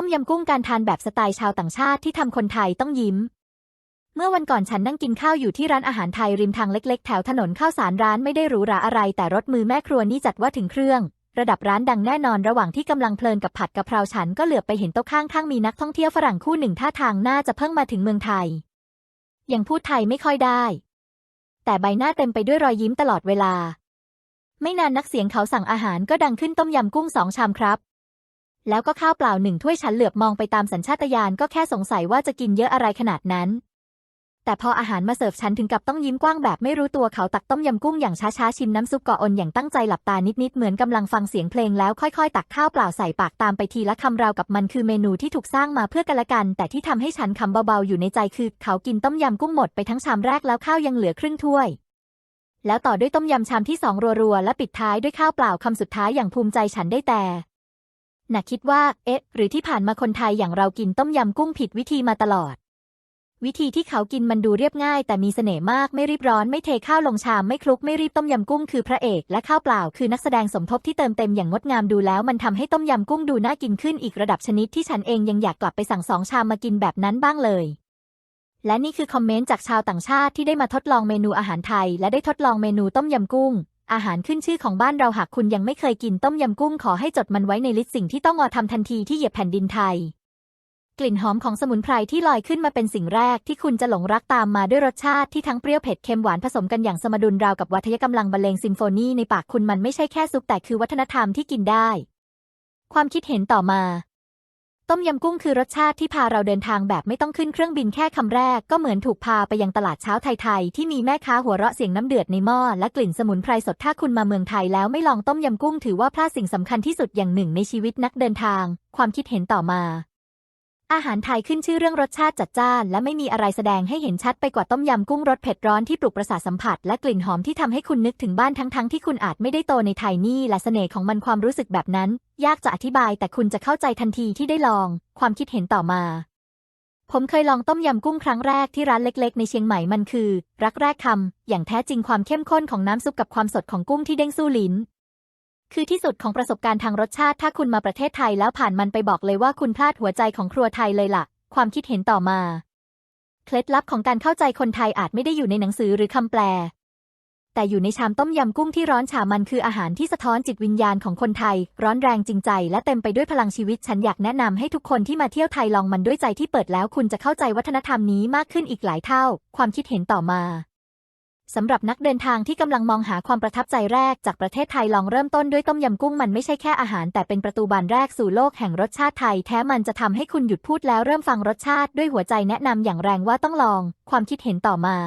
ต้มยำกุ้งการทานแบบสไตล์ชาวต่างชาติที่ทำคนไทยต้องยิ้ม เมื่อวันก่อนฉันนั่งกินข้าวอยู่ที่ร้านอาหารไทยริมทางเล็ก ๆ แถวถนนข้าวสารร้านไม่ได้หรูหราอะไร แต่รถมือแม่ครัวนี่จัดว่าถึงเครื่อง ระดับร้านดังแน่นอนระหว่างที่กำลังเพลินกับผัดกะเพราฉันก็เหลือบไปเห็นโต๊ะข้างๆมีนักท่องเที่ยวฝรั่งคู่หนึ่งท่าทางน่าจะเพิ่งมาถึงเมืองไทย ยังพูดไทยไม่ค่อยได้ แต่ใบหน้าเต็มไปด้วยรอยยิ้มตลอดเวลา ไม่นานนักเสียงเขาสั่งอาหารก็ดังขึ้นต้มยำกุ้งสองชามครับ แล้วก็ข้าวเปล่าหนึ่งถ้วยฉันเหลือบมองไปตามสัญชาตญาณก็แค่สงสัยว่าจะกินเยอะอะไรขนาดนั้น แต่พออาหารมาเสิร์ฟฉันถึงกับต้องยิ้มกว้างแบบไม่รู้ตัวเขาตักต้มยำกุ้งอย่างช้าๆชิมน้ำซุปก่ออนอย่างตั้งใจหลับตานิดๆเหมือนกำลังฟังเสียงเพลงแล้วค่อยๆ ตักข้าวเปล่าใส่ปากตามไปทีละคำราวกับมันคือเมนูที่ถูกสร้างมาเพื่อกันละกัน แต่ที่ทำให้ฉันคำเบาๆอยู่ในใจคือ เขากินต้มยำกุ้งหมดไปทั้งชามแรกแล้วข้าวยังเหลือครึ่งถ้วยแล้วต่อด้วยต้มยำชามที่สองรัวๆ และปิดท้ายด้วยข้าวเปล่าคำสุดท้ายอย่างภูมิใจฉันได้แต่ นักคิดว่า เอ๊ะ หรือที่ผ่านมาคนไทยอย่างเรากินต้มยำกุ้งผิดวิธีมาตลอด วิธีที่เขากินมันดูเรียบง่าย แต่มีเสน่ห์มากไม่รีบร้อนไม่เทข้าวลงชามไม่คลุกไม่รีบต้มยำกุ้งคือพระเอกและข้าวเปล่า คือนักแสดงสมทบที่เติมเต็มอย่างงดงามดูแล้วมันทำให้ต้มยำกุ้งดูน่ากินขึ้นอีกระดับชนิดที่ฉันเองยังอยากกลับไปสั่งสองชามมากินแบบนั้นบ้างเลยและนี่คือคอมเมนต์จากชาวต่างชาติที่ได้มาทดลองเมนูอาหารไทย และได้ทดลองเมนูต้มยำกุ้ง อาหารขึ้นชื่อของบ้านเราหากคุณยังไม่เคยกินต้มยำกุ้งขอให้จดมันไว้ในลิสต์สิ่งที่ต้องอทำทันทีที่เหยียบแผ่นดินไทย กลิ่นหอมของสมุนไพรที่ลอยขึ้นมาเป็นสิ่งแรกที่คุณจะหลงรักตามมาด้วยรสชาติที่ทั้งเปรี้ยวเผ็ดเค็มหวานผสมกันอย่างสมดุลราวกับวัทยกำลังบรรเลงซิมโฟนีในปากคุณมันไม่ใช่แค่ซุปแต่คือวัฒนธรรมที่กินได้ ความคิดเห็นต่อมา ต้มยำกุ้งคือรสชาติที่พาเราเดินทางแบบไม่ต้องขึ้นเครื่องบินแค่คำแรก ก็เหมือนถูกพาไปยังตลาดเช้าไทยๆที่มีแม่ค้าหัวเราะเสียงน้ำเดือดในหม้อและกลิ่นสมุนไพรสดถ้าคุณมาเมืองไทยแล้วไม่ลองต้มยำกุ้งถือว่าพลาดสิ่งสำคัญที่สุดอย่างหนึ่งในชีวิตนักเดินทาง ความคิดเห็นต่อมา อาหารไทยขึ้นชื่อเรื่องรสชาติจัดจ้าน และไม่มีอะไรแสดงให้เห็นชัดไปกว่าต้มยำกุ้งรสเผ็ดร้อนที่ปลุกประสาทสัมผัส และกลิ่นหอมที่ทำให้คุณนึกถึงบ้านทั้งๆที่คุณอาจไม่ได้โตในไทยนี่และเสน่ห์ของมันความรู้สึกแบบนั้น ยากจะอธิบายแต่คุณจะเข้าใจทันทีที่ได้ลอง ความคิดเห็นต่อมา ผมเคยลองต้มยำกุ้งครั้งแรกที่ร้านเล็ก ๆ ในเชียงใหม่มันคือ รักแรกคำอย่างแท้จริงความเข้มข้นของน้ำซุปกับความสดของกุ้งที่เด้งสู้ลิ้น คือที่สุดของประสบการณ์ทางรสชาติถ้าคุณมาประเทศไทยแล้วผ่านมันไปบอกเลยว่าคุณพลาดหัวใจของครัวไทยเลยล่ะ ความคิดเห็นต่อมา เคล็ดลับของการเข้าใจคนไทยอาจไม่ได้อยู่ในหนังสือหรือคำแปล แต่อยู่ในชามต้มยำกุ้งที่ร้อนฉามันคืออาหารที่สะท้อนจิตวิญญาณของคนไทย ร้อนแรงจริงใจ และเต็มไปด้วยพลังชีวิตฉันอยากแนะนำให้ทุกคนที่มาเที่ยวไทยลองมันด้วยใจที่เปิดแล้วคุณจะเข้าใจวัฒนธรรมนี้มากขึ้นอีกหลายเท่า ความคิดเห็นต่อมา สำหรับนักเดินทางที่กำลังมองหาความประทับใจแรกจากประเทศไทยลองเริ่มต้นด้วยต้มยำกุ้งมันไม่ใช่แค่อาหาร แต่เป็นประตูบานแรกสู่โลกแห่งรสชาติไทย แท้มันจะทำให้คุณหยุดพูดแล้วเริ่มฟังรสชาติด้วยหัวใจแนะนำอย่างแรงว่าต้องลอง ความคิดเห็นต่อมา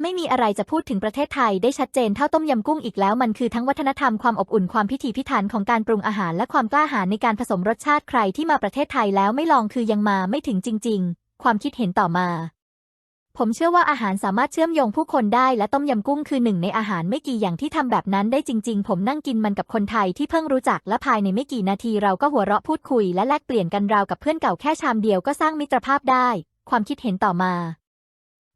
ไม่มีอะไรจะพูดถึงประเทศไทยได้ชัดเจนเท่าต้มยำกุ้งอีกแล้วมันคือทั้งวัฒนธรรมความอบอุ่นความพิถีพิถันของการปรุงอาหารและความกล้าหาญในการผสมรสชาติใครที่มาประเทศไทยแล้วไม่ลองคือยังมาไม่ถึงจริง ๆ ความคิดเห็นต่อมา ผมเชื่อว่าอาหารสามารถเชื่อมโยงผู้คนได้และต้มยำกุ้งคือหนึ่งในอาหารไม่กี่อย่างที่ทำแบบนั้นได้จริง ๆ ผมนั่งกินมันกับคนไทยที่เพิ่งรู้จักและภายในไม่กี่นาทีเราก็หัวเราะพูดคุยและแลกเปลี่ยนกันราวกับเพื่อนเก่าแค่ชามเดียวก็สร้างมิตรภาพได้ ความคิดเห็นต่อมา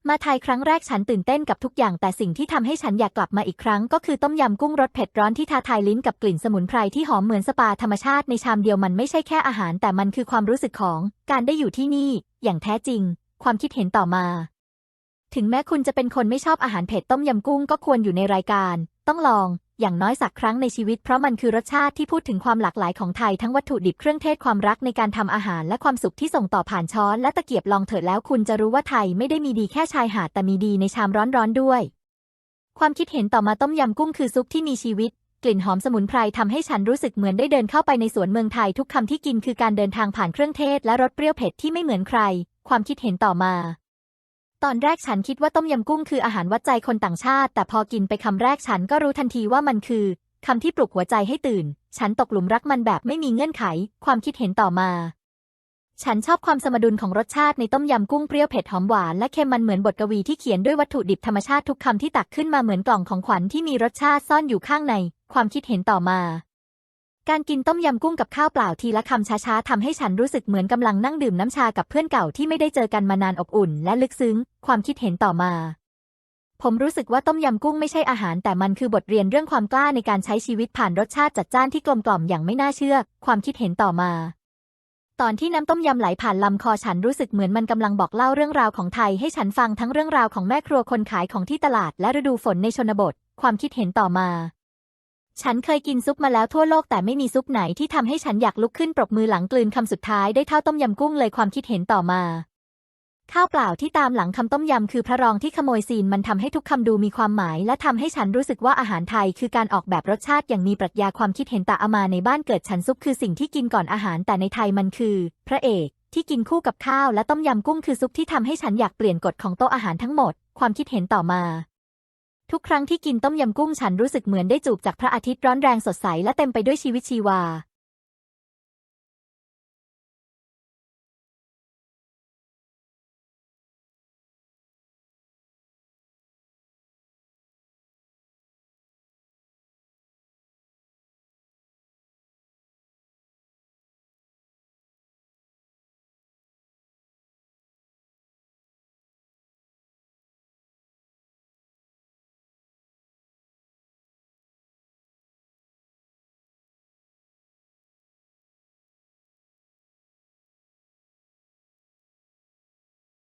มาไทยครั้งแรกฉันตื่นเต้นกับทุกอย่าง แต่สิ่งที่ทำให้ฉันอยากกลับมาอีกครั้ง ก็คือต้มยำกุ้งรสเผ็ดร้อนที่ท้าทายลิ้นกับกลิ่นสมุนไพรที่หอมเหมือนสปาธรรมชาติในชามเดียวมันไม่ใช่แค่อาหาร แต่มันคือความรู้สึกของ การได้อยู่ที่นี่ อย่างแท้จริง ความคิดเห็นต่อมา ถึงแม้คุณจะเป็นคนไม่ชอบอาหารเผ็ดต้มยำกุ้งก็ควรอยู่ในรายการ ต้องลอง อย่างน้อยสักครั้งในชีวิตเพราะมันคือรสชาติที่พูดถึงความหลากหลายของไทยทั้งวัตถุดิบเครื่องเทศความรักในการทำอาหารและความสุขที่ส่งต่อผ่านช้อนและตะเกียบลองเถิดแล้วคุณจะรู้ว่าไทยไม่ได้มีดีแค่ชายหาดแต่มีดีในชามร้อนๆด้วย ความคิดเห็นต่อมาต้มยำกุ้งคือซุปที่มีชีวิตกลิ่นหอมสมุนไพรทำให้ฉันรู้สึกเหมือนได้เดินเข้าไปในสวนเมืองไทยทุกคำที่กินคือการเดินทางผ่านเครื่องเทศและรสเปรี้ยวเผ็ดที่ไม่เหมือนใคร ความคิดเห็นต่อมา ตอนแรกฉันคิดว่าต้มยำกุ้งคืออาหารวัดใจคนต่างชาติ แต่พอกินไปคำแรกฉันก็รู้ทันทีว่ามันคือคำที่ปลุกหัวใจให้ตื่น ฉันตกหลุมรักมันแบบไม่มีเงื่อนไข ความคิดเห็นต่อมา ฉันชอบความสมดุลของรสชาติในต้มยำกุ้งเปรี้ยวเผ็ดหอมหวานและเค็มมันเหมือนบทกวีที่เขียนด้วยวัตถุดิบธรรมชาติทุกคำที่ตักขึ้นมาเหมือนกล่องของขวัญที่มีรสชาติซ่อนอยู่ข้างใน ความคิดเห็นต่อมา การกินต้มยำกุ้งกับข้าวเปล่าทีละคำช้าๆทำให้ฉันรู้สึกเหมือนกำลังนั่งดื่มน้ำชากับเพื่อนเก่าที่ไม่ได้เจอกันมานานอบอุ่น และลึกซึ้ง ความคิดเห็นต่อมา ผมรู้สึกว่าต้มยำกุ้งไม่ใช่อาหารแต่มันคือบทเรียนเรื่องความกล้าในการใช้ชีวิตผ่านรสชาติจัดจ้านที่กลมกล่อมอย่างไม่น่าเชื่อ ความคิดเห็นต่อมา ตอนที่น้ำต้มยำไหลผ่านลำคอฉันรู้สึกเหมือนมันกำลังบอกเล่าเรื่องราวของไทยให้ฉันฟังทั้งเรื่องราวของแม่ครัวคนขายของที่ตลาดและฤดูฝนในชนบท ความคิดเห็นต่อมา ฉันเคยกินซุปมาแล้วทั่วโลกแต่ไม่มีซุปไหนที่ทำให้ฉันอยากลุกขึ้นปรบมือหลังกลืนคำสุดท้ายได้เท่าต้มยำกุ้งเลยความคิดเห็นต่อมาข้าวเปล่าที่ตามหลังคำต้มยำคือพระรองที่ขโมยซีนมันทำให้ทุกคำดูมีความหมาย และทำให้ฉันรู้สึกว่าอาหารไทย คือการออกแบบรสชาติอย่างมีปรัชญาความคิดเห็นตาอามาในบ้านเกิดฉันซุปคือสิ่งที่กินก่อนอาหารแต่ในไทยมันคือ พระเอกที่กินคู่กับข้าวและต้มยำกุ้งคือซุปที่ทำให้ฉันอยากเปลี่ยนกฎของโต๊ะอาหารทั้งหมด ความคิดเห็นต่อมา ทุกครั้งที่กินต้มยำกุ้งฉันรู้สึกเหมือนได้จูบจากพระอาทิตย์ร้อนแรงสดใสและเต็มไปด้วยชีวิตชีวา